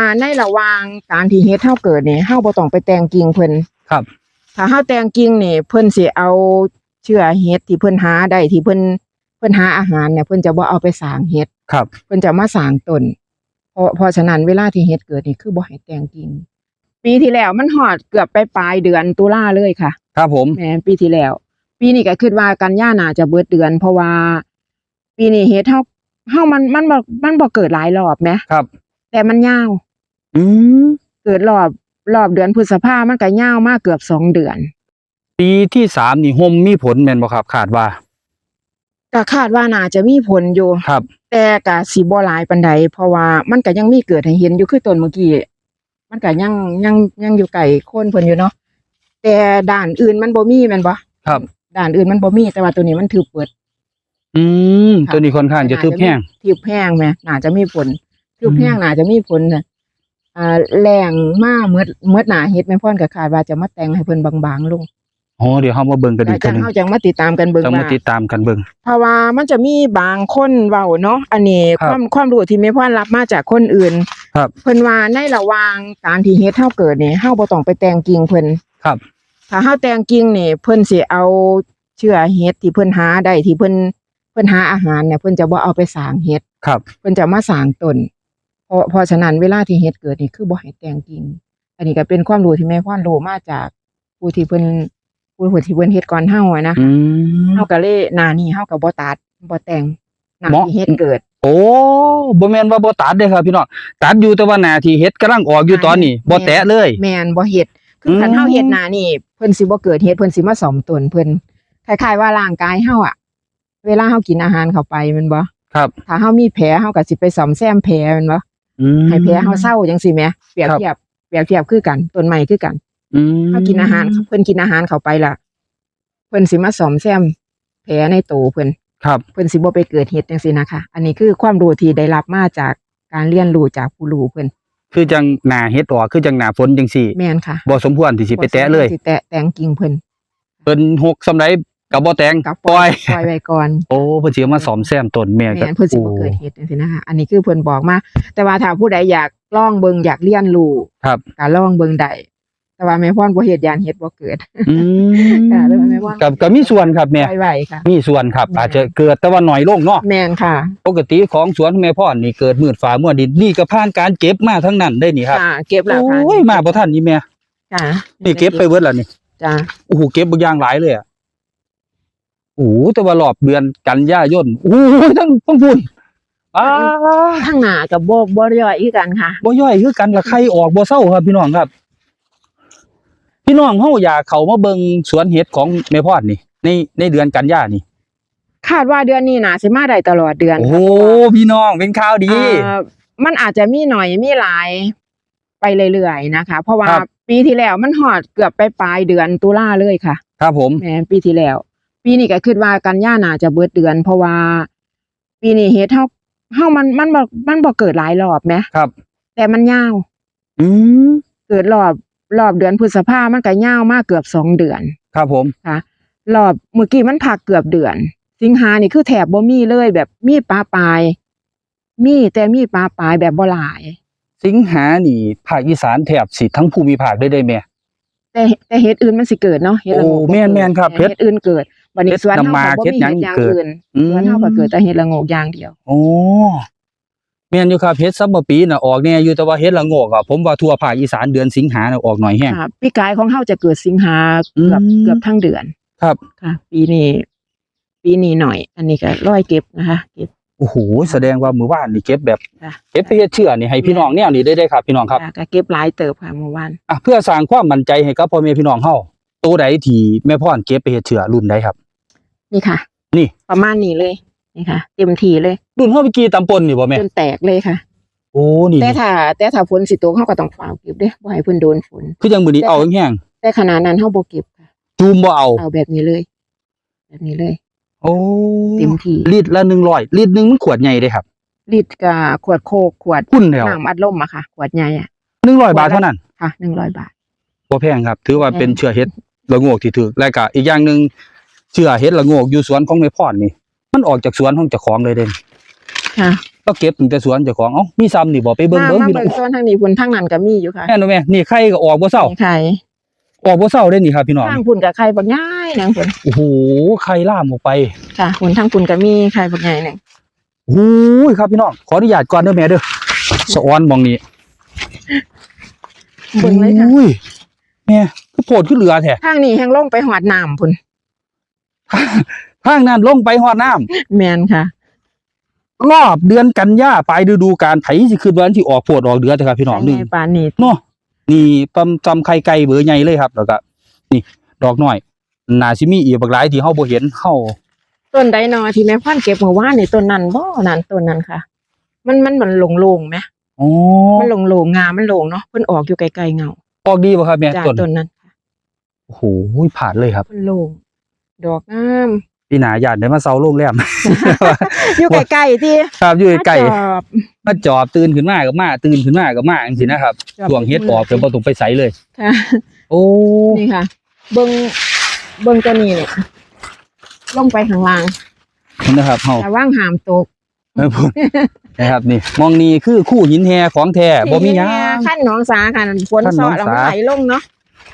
อ่าในระหว่างการที่เฮ็ดเฮาเกิดนี่เฮาบ่ต้องไปแต่งกิ่งเพิ่นครับ ถ้าเฮาแต่งกิ่งนี่เพิ่นสิเอาเชื้อเห็ดที่เพิ่นหาได้ที่เพิ่นเพิ่นหาอาหารเนี่ยเพิ่นจะบ่เอาไปสร้างเห็ดครับ เพิ่นจะมาสร้างต้นเพราะเพราะฉะนั้นเวลาที่เห็ดเกิดนี่คือบ่ให้แต่งกิ่งปีที่แล้วมันฮอดเกือบไปปลายเดือนตุลาเลยค่ะ ครับผมแหม่ปีที่แล้ว ปีนี้ก็คิดว่ากันยาน่าจะเบิดเดือน เพราะว่า ปีนี้เฮ็ดเฮาเฮามันมันบ่มันบ่เกิดหลายรอบแหมครับ แต่มันยาว อืมเกิดรอบรอบเดือนพฤษภามันก็ยาวมากเกือบสองเดือน ปีที่สามนี่ห่มมีผลแม่นบ่ครับคาดว่า ก็คาดว่าน่าจะมีผลอยู่ ครับ แต่ก็สิบ่หลายปานใดเพราะว่ามันก็ยังมีเกิดให้เห็นอยู่คือต้นเมื่อกี้มันก็ยังยังยังอยู่ไกลโคนเพิ่นอยู่เนาะแต่ด้านอื่นมันบ่มีแม่นบ่ครับด้านอื่นมันบ่มีแต่ว่าตัวนี้มันถือเปิด อืมค่ะ ตัวนี้ค่อนข้างจะทึบแห้งถือแห้งแหมน่าจะมีผลถือแห้งน่าจะมีผลน่ะ อ่าแรงมาเมื่อเมื่อหน้าเฮ็ดแม่พ่อนก็คาดว่าจะมาแต่งให้เพิ่นบางๆลงอ๋อเดี๋ยวเฮามาเบิ่งกันอีกจัเทีงนึงเฮาจังมาติดตามกันเบิ่งต้องมาว่าติดตามกันเบิ่งเพราะว่ามันจะมีบางคนเว้าเนาะอันนี้ครับความความรู้ที่แม่พ่อนรับมาจากคนอื่น ครับ เพิ่นว่าในระหว่างการที่เฮ็ดเฮาเกิดนี่เฮาบ่ต้องไปแต่งกิ่งเพิ่นครับ ถ้าเฮาแต่งกิ่งนี่เพิ่นสิเอาเชื้อเห็ดที่เพิ่นหาได้ที่เพิ่นเพิ่นหาอาหารเนี่ยเพิ่นจะบ่เอาไปสร้างเห็ดครับ เพิ่นจะมาสร้างต้น เพราะเพราะฉะนั้นเวลาที่เห็ดเกิดนี่คือบ่ให้แต่งกิ่งอันนี้ก็เป็นความรู้ที่แม่พ่อนรู้มาจากผู้ที่เพิ่นผู้ที่เพิ่นเฮ็ดก่อนเฮาอะนะอืมเฮาก็เลยหน้านี้เฮาก็บ่ตัดบ่แต่งหน้าเหมาะที่เฮ็ดเกิด โอ้บ่แม่นว่าบ่ตัดเด้อครับพี่น้องตัดอยู่แต่ว่าหน้าที่เฮ็ดกำลังออกอยู่ตอนนี้บ่แตะเลย แม่นบ่เฮ็ดคือคันอืมเฮาเฮ็ดหน้านี่เพิ่นสิบ่เกิดเฮ็ดเพิ่นสิมาสมต้นเพิ่นคล้ายๆว่าร่างกายเฮาอะเวลาเฮากินอาหารเข้าไปแม่นบ่ครับ ถ้าเฮามีแผลเฮาก็สิไปซ่อมแซมแผลแม่นบ่ อืม ให้แผลเฮาเศร้าจังซี่แหมเปรียบครับ เทียบเปรียบเทียบคือกันต้นไม้คือกันอืมเฮากินอาหารเพิ่นกินอาหารเข้าไปล่ะเพิ่นสิมาซ่อมแซมแผลในตัวเพิ่นครับ เพิ่นสิบ่ไปเกิดเฮ็ดจังซี่นะคะ อันนี้คือความรู้ที่ได้รับมาจากการเรียนรู้จากผู้รู้เพิ่นคือจังหน้าเฮ็ดออกคือจังหน้าฝนจังซี่แม่นค่ะบ่สมควรที่สิไปแตะเลย สิแตะแต่งกิ่งเพิ่น เพิ่นหกสำไร ก็บ่แต่งกับปล่อยปล่อยไว้ก่อน โอ้เพิ่นสิเอามาซ่อมแซมต้นแม่ก็แม่นเพิ่นสิบ่เกิดเหตุจังซี่นะคะอันนี้คือเพิ่นบอกมา แต่ว่าถ้าผู้ใดอยากลองเบิ่งอยากเรียนรู้ครับก็ลองเบิ่งได้แต่ว่าแม่พรบ่เฮ็ดยานเฮ็ดบ่เกิดอืมค่ะแล้วแม่ว่ากับก็มีส่วนครับแม่ไว้ไว้ค่ะ มีส่วนครับแม่อาจจะเกิดแต่ว่าน้อยลงเนาะแม่นค่ะ ปกติของสวนของแม่พ่อนี่เกิดมืดฟ้ามัวดินนี่ก็ผ่านการเก็บมาทั้งนั้นได้นี่ครับค่ะ เก็บแล้วค่ะโอ้ยมาบ่ทันนี่แม่จ้ะนี่เก็บไปเบิดแล้วนี่จ้ะโอ้โหเก็บบักอย่างหลายเลยอะ โอ้โหแต่ว่ารอบเดือนกันยายนโอ้โหทั้งทั้งพุ่นอ้าข้างหน้าก็บ่บ่ย่อยคือกันค่ะบ่ย่อยคือกันละใครออกบ่เศร้าครับ พี่น้องครับ พี่น้องเฮาอยากเข้ามาเบิ่งสวนเห็ดของแม่พอดนี่ ในในเดือนกันยานี่คาดว่าเดือนนี้น่าสิมาได้ตลอดเดือนโอ้โหพี่น้องเป็นข่าวดีเอ่อมันอาจจะมีหน่อยมีหลายไปเรื่อยๆนะคะ เพราะว่าครับปีที่แล้วมันฮอดเกือบไปปลายเดือนตุลาเลยค่ะ ครับผมแหมปีที่แล้ว ปีนี้ก็คิดว่ากันยาน่าจะเบิดเดือน เพราะว่า ปีนี้เฮ็ดเฮาเฮามันมันบ่มันบ่เกิดหลายรอบแหมครับ แต่มันยาว อืมเกิดรอบรอบเดือนพฤษภามันก็ยาวมากเกือบสองเดือน ครับผมค่ะรอบเมื่อกี้มันพักเกือบเดือน สิงหานี่คือแถบบ่มีเลย แบบมีปลาปลาย มีแต่มีปลาปลายแบบบ่หลาย สิงหานี่ภาคอีสานแถบสิทั้งภูมิภาคได้ได้แม่ แต่แต่เฮ็ดอื่นมันสิเกิดเนาะเฮ็ดละโงกโอ้แม่นแม่นครับเฮ็ดอื่นเกิด บัดนี้เฮ็ดสวนน้ำหเฮามากก็บ่เฮ็ดมีหยังเฮ็ดอย่างเกิดอื่นอืมสวนเฮาก็เกิดแต่เฮ็ดละโงกอย่างเดียวโอ้แม่นอยู่ครับเฮ็ดซัมเมอร์ปีน่ะออกแน่อยู่แต่ว่าเฮ็ดละโงกอะผมว่าทั่วภาคอีสานเดือนสิงหาน่ะออกหน่อยแฮงค่ะปีกายของเฮาจะเกิดสิงหาเกือบอืมเกือบทั้งเดือน ครับค่ะ ปีนี้ปีนี้หน่อย อันนี้ก็ร้อยเก็บนะคะเก็บโอ้โหแสดงว่ามื้อวานนี่เก็บแบบค่ะเก็บไปเฮ็ดเชื่อนี่ให้พี่น้องแนวนี้ได้ได้ครับพี่น้องครับค่ะก็เก็บหลายเติบค่ะเมื่อวานอะเพื่อสร้างความมั่นใจให้กับพ่อแม่พี่น้องเฮาตัวใดที่แม่พ่อนเก็บไปเฮ็ดเชื่อรุ่นใดครับ นี่ค่ะ นี่ ประมาณนี้เลยนี่ค่ะ เต็มทีเลยรุ่นเฮาไปกี่ตำปนนี่บ่แม่จนแตกเลยค่ะ โอ้นี่แต่ถ้า แต่ถ้าฝนสิตกเฮาก็ต้องฝ่าวเก็บเด้บ่ให้เพิ่นโดนฝนคือจังมื้อนี้เอาแห้งแต่ขนาดนั้นเฮาบ่เก็บค่ะๆจูมบ่เอาเอาแบบนี้เลย แบบนี้เลย โอ้เต็มที่ลิตรละ100ลิตรหนึงมันขวดใหญ่เด้ครับลิตรกับขวดโคกขวดคุณแล้วน้ำอัดลมอะค่ะ ขวดใหญ่อะ100บาทเท่านั้นค่ะ100บาทบ่แพงครับ ถือว่าแพงเป็นเชื้อเห็ดละโงกที่ถูกและก็อีกอย่างหนึง เชื้อเห็ดละโงกอยู่สวนของแม่พ่อนนี่ มันออกจากสวนของเจ้าของเลยเด้ค่ะเราเก็บถึงแต่สวนเจ้าของเอ้ามีซ้ำนี่บ่ไปเบิ่งมาเบิ่งมาพี่น้อเบิ่งงส่วนทางนี้พุ่นทางนั้นก็มีอยู่ค่ะแม่นบ่แม่นี่ไข่ก็ออกบ่เศร้าไข่ออกบ่เศร้าเด้นี่ครับพี่น้องทางพุ่นกับไข่บักใหญ่หนึงพุ่นโอ้โหไข่ล่ามออกไปค่ะพุ่นทางพุ่นก็มีไข่บักใหญ่หนึงโอ้ยครับพี่น้องขออนุญาตก่อนเด้อแม่เด้อสะออนหมองนี้เบิ่งเลยค่ะโอ้ยแม่คือโพดคือเหลือแท้ทางนี้แฮงลงไปหอดน้ำพุ่น ทางนั้นลงไปฮอดน้ำแม่นค่ะรอบเดือนกันยาปลายฤดูกาลไผสิคิดว่าอันสิออกโพดออกเดือนเถอะครับพี่น้องหนึงไข่ปานนี้เนาะนี่ตำจำไข่ไก่เบอร์ใหญ่เลยครับแล้วก็นี่ ดอกน้อยน่าสิมีอีกบักหลายที่เฮาบ่เห็นเฮาต้นไดนอที่แม่พ่อนเก็บเมื่อวานนี่ต้นนั้นบ่นั่นต้นนั้นค่ะ มันมันมันโล่งๆไหมอ๋อมันโล่งๆงามันโล่งเนาะเพิ่นออกอยู่ไกลๆเงาออกดีบ่ครับแม่จากต้นต้นนั้นค่ะโอ้โหผ่านเลยครับ เพิ่นโล่ง ดอกงามพี่หนาญาติได้มาเซาโรงแรม อยู่ไกลๆที่ครับอยู่ใกล้จอบๆมาจอบตื่นขึ้นมาก็มาตื่นขึ้นมาก็มาจังซี่นะครับจอบ ช่วงเฮ็ดออกแต่บ่ต้องไปไสเลย ค่ะโอ้นี่ค่ะ เบิ่งเบิ่งตัวนี้เนี่ยลงไปข้างล่างนี่นะครับเฮาระวังห้ามตกเออพูดนะครับนี่ มองนี่คือคู่หินแฮของแท้บ่มีหยังขั้นหนองสาค่ะฝนขั้นหซนอองแล้วสามันไหลลงเนาะ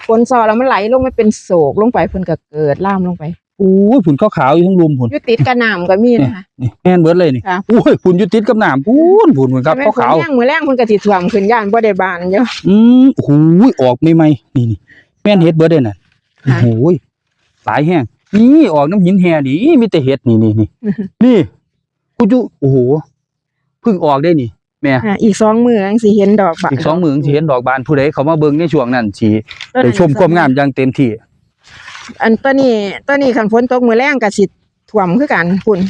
ฝนซอแล้วมันไหลลงไม่เป็นโศกลงไปเพิ่นก็เกิดล่ามลงไปโอ้ยผุนขาวๆอยู่ทั้งรุมผุนอยู่ติดกระหน่ำก็มีนะคะ นี่แม่นเบิดเลยนี่ค่ะ โอ้ยผุนอยู่ติดกับน้ำพูนผุนเหมือนกับแต่แม่ฝนขาวแรงมือแรงเพิ่นก็สิท่วมขึ้นย่านบ่ได้บานเยอะๆอืมโอ้โหออกใหม่ๆนี่นี่แม่นเฮ็ดเบิดเด้น่ะโอ้ค่ะ โหหลายแห้งนี่ออกน้ำหินแฮนี่มีแต่เฮ็ดนี่นี่นี่ นี่กูจุโอ้โหเพิ่งออกได้นี่ แม่ อะอีกสองมือจังสิเห็นดอกบานอีกสองมือสิเห็นดอกบานผู้ใดเขามาเบิ่งในช่วงนั้นสิต้นได้นั้นชมความงามอย่างเต็มที่อันตัวนี้ตัวนี้คันฝนตกมือแรงก็สิท่วมคือกันพุ่น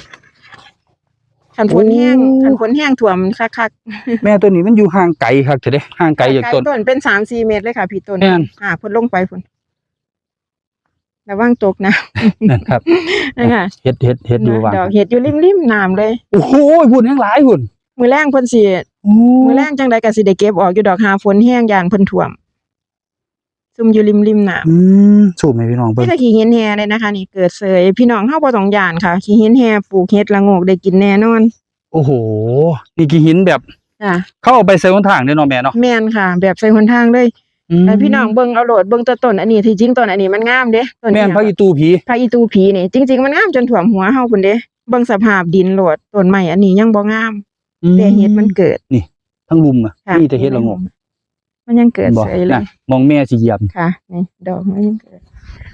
คันฝนแห้งคันฝนแห้งท่วมคักๆแม่ตัวนี้มันอยู่ห่างไกลครับจะได้ห่างไกลจากต้นต้นเป็นสามสี่เมตรเลยค่ะพี่ต้นแม่นอ่าพ่นลงไปพุ่นระวังตกนะนั่นครับนะคะเฮ็ดเฮ็ดเฮ็ดอยู่ว่างดอกเห็ดอยู่ริมริมน้ำเลย โอ้โหพุ่นแห้งหลายพุ่น มือแรงเพิ่นสิมือแรงจังใดก็สิได้เก็บออกอยู่ดอกหาฝนแห้งยานเพิ่นท่วม ซุ่มอยู่ริมริมน้อืมสูบให้พี่น้องำเบิ่นี่งก็ขี้เห็นแฮเลยนะคะ นี่เกิดเสยพี่น้องเฮาบ่ต้องย่านค่ะขี้เห็นแฮปลูกเห็ดละโงกได้กินแน่นอนโอ้โหนี่กี่หินแบบจ้ะเข้าเอาไปใส่หนทางเด้อเนาะแม่เนาะแม่นค่ะ แบบใส่หนทางเลยแต่พี่น้องเบิ่งเอาโหลดเบิ่งแต้นต้นอันนี้ที่จริงต้นอันนี้มันงามเด้ต้นแม่นเยพระอีตูผีพระอีตูผีนี่จริง ๆ มันงามจนถ่วมหัวเฮาพุ่นเด้เบิ่งสภาพดินโหลดต้นไม้อันนี้ยังบ่งาม แต่เห็ดมันเกิดทั้งลุมอะค่ะมีแต่เฮ็ดละโงกมันยังเกิดบ่เฉยเลน่ะยมองแม่สิเหยียบค่ะนี่ดอกมันยังเกิด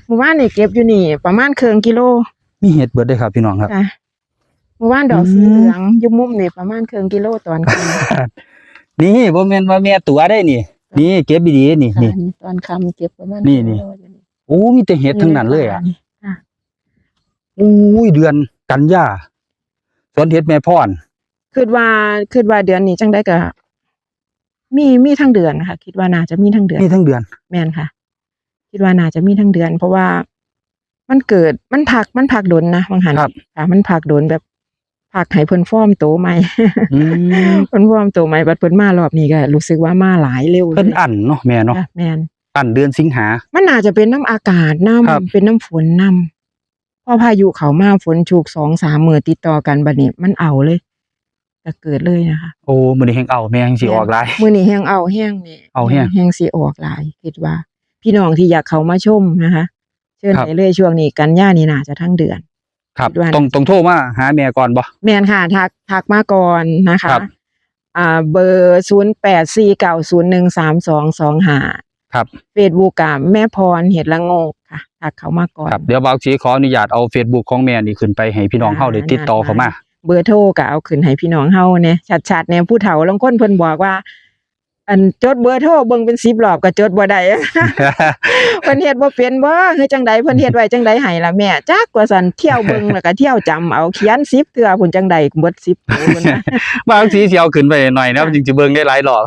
เมื่อวานนี่เก็บอยู่นี่ ประมาณครึ่งกิโลมีเห็ดเบิดได้อครับพี่น้องครับ ค่ะเมื่อวานดอกสีเหลืองอยุมุมนี่ประมาณครึ่งกิโลตอนค่ำ นี่บ่แม่นว่าแม่ตัวได้นี่ นี่เก็บดีๆนี่ค่ะนี่ นี่ตอนค่ำเก็บประมาณนี่นี่ครึ่งกิโลอยู่นี่โอ้มีแต่เห็ดทั้งนั้นเลยอะนี่โอ้ยเดือนกันยาสวนเห็ดแม่พร คิดว่าคิดว่าเดือนนี้จังได้ก็มีมีทั้งเดือนค่ะ คิดว่าน่าจะมีทั้งเดือนนี่ทั้งเดือน แม่นค่ะ คิดว่าน่าจะมีทั้งเดือน เพราะว่ามันเกิดมันผักมันผักโดนนะบางหันครับค่ะ มันผักโดนแบบผักให้เพิ่นฟอร์มโตใหม่อืม เพิ่นฟอร์มโตใหม่บัดเพิ่นมารอบนี้ก็รู้สึกว่ามาหลายเร็วเพิ่นอันเนาะแม่เนาะค่ะแม่น อันเดือนสิงหา มันน่าจะเป็นน้ำอากาศน้ครับำเป็นน้ำฝนน้ำพอพายุเข้ามาฝนชุกสองสามมื้อติดต่อกันบัดนี้มันเอาเลย ก็เกิดเลยนะคะ โอ้มื้อนี้แฮงเอาแม่แฮงสิออกหลาย มื้อนี้แห้งเอาแห้งนี่เอาแห้งแห้งสิออกหลายคิดว่า พี่น้องที่อยากเข้ามาชมนะคะ เชิญครับได้เลยช่วงนี้กันยานี่น่าจะทั้งเดือน ครับ คิดว่า ต้องต้องโทรมาหาแม่ก่อนบ่ แม่นค่ะทักทักมาก่อนนะคะครับอ่าเบอร์ศูนย์แปดสี่เก้าศูนย์หนึ่งสามสองสองห้าครับ เฟซบุ๊กกับแม่พรเห็ดละโงกค่ะทักเขามาก่อนครับ เดี๋ยวบ่าวสิขออนุญาตเอา Facebook ของแม่นี่ขึ้นไปให้พี่น้องเฮาได้ติดต่อเข้ามา เบอร์โทรก็เอาขึ้นให้พี่น้องเฮาเนี่ยชัดๆเนี่ยผู้เฒ่าลางคนเพิ่นบอกว่า อันจดเบอร์โทรเบิ่งเป็น10รอบก็จดบ่ได้ เพิ่นเฮ็ดบ่เป็นบ่คือจังใดเพิ่นเฮ็ดไว้จังใดให้ล่ะแม่จักว่าซั่นเที่ยวเบิ่งแล้วก็เที่ยวจำเอาเขียน10เทื่อพุ่นจังใดเบิด10ตัวพุ่นนะ บางทีสิเอาขึ้นไปหน่อยนะจึงจะเบิ่งได้หลายรอบ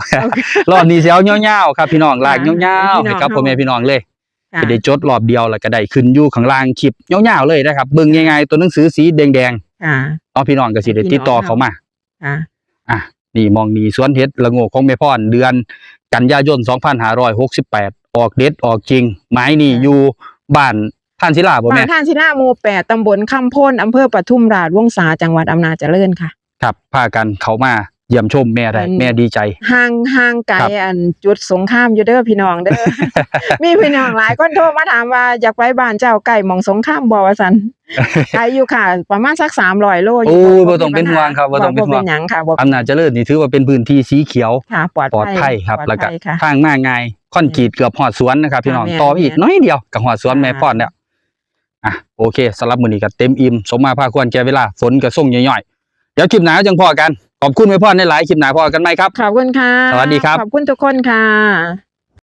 รอบนี้สิเอายาวๆครับพี่น้องลากยาวๆให้กับพ่อแม่พี่น้องเลย ค่ะจะได้จดรอบเดียวแล้วก็ได้ขึ้นอยู่ข้างล่างคลิปยาวๆเลยนะครับเบิ่งง่ายๆตัวหนังสือสีแดงค่ะๆ เนาะพี่น้องก็สิได้ติดต่อเข้ามาค่ะอะนี่มองนี่สวนเฮ็ดละโงกของแม่พรเดือน กันยายน2568 ออกเด็ดออกจริง ไม้นี่อยู่บ้านท่านศิลาบ่บ้าแม่นท่านศิลาหมู่8ตำบลคำโพนอำเภอปทุมราชวงศาจังหวัดอำนาจเจริญค่ะ ครับพากันเขามา เยี่ยมชมแม่ได้อันแม่ดีใจ ห่างห่างไกลครับอันจุดสงครามอยู่เด้อพี่น้องเด้อมีพี่น้องหลายคนโทรมาถามว่าอยากไปบ้านเจ้าไก่หมองสงครามบ่ว่าซั่นไกลอยู่ค่ะ ประมาณสัก300โลอยู่โอ้ยบ่ต้องเป็นห่วงครับบ่ต้องเป็นห่วงบ่หยังค่ะบ่อำนาจเจริญนี่ถือว่าเป็นพื้นที่สีเขียวค่ะปลอดปลอดภัยครับปอแล้วดก็ภัยค่ะทางมาง่ายคอนกรีตเกือบหอดสวนนะครับ พี่น้องค่ะแม่ต่อไปอีกแม่น้อยเดียวกับหอดสวนค่ะแม่ป้อนแล้วอะโอเคสำหรับมื้อนี้ก็เต็มอิ่มสมมาภาควรแก่เวลาฝนก็ส่งย่อยๆเดี๋ยวคลิปหน้าจังพอกัน ขอบคุณแม่ป้อนในหลายๆคลิปหน้าพอกันไหมครับ ขอบคุณค่ะ สวัสดีครับ ขอบคุณทุกคนค่ะ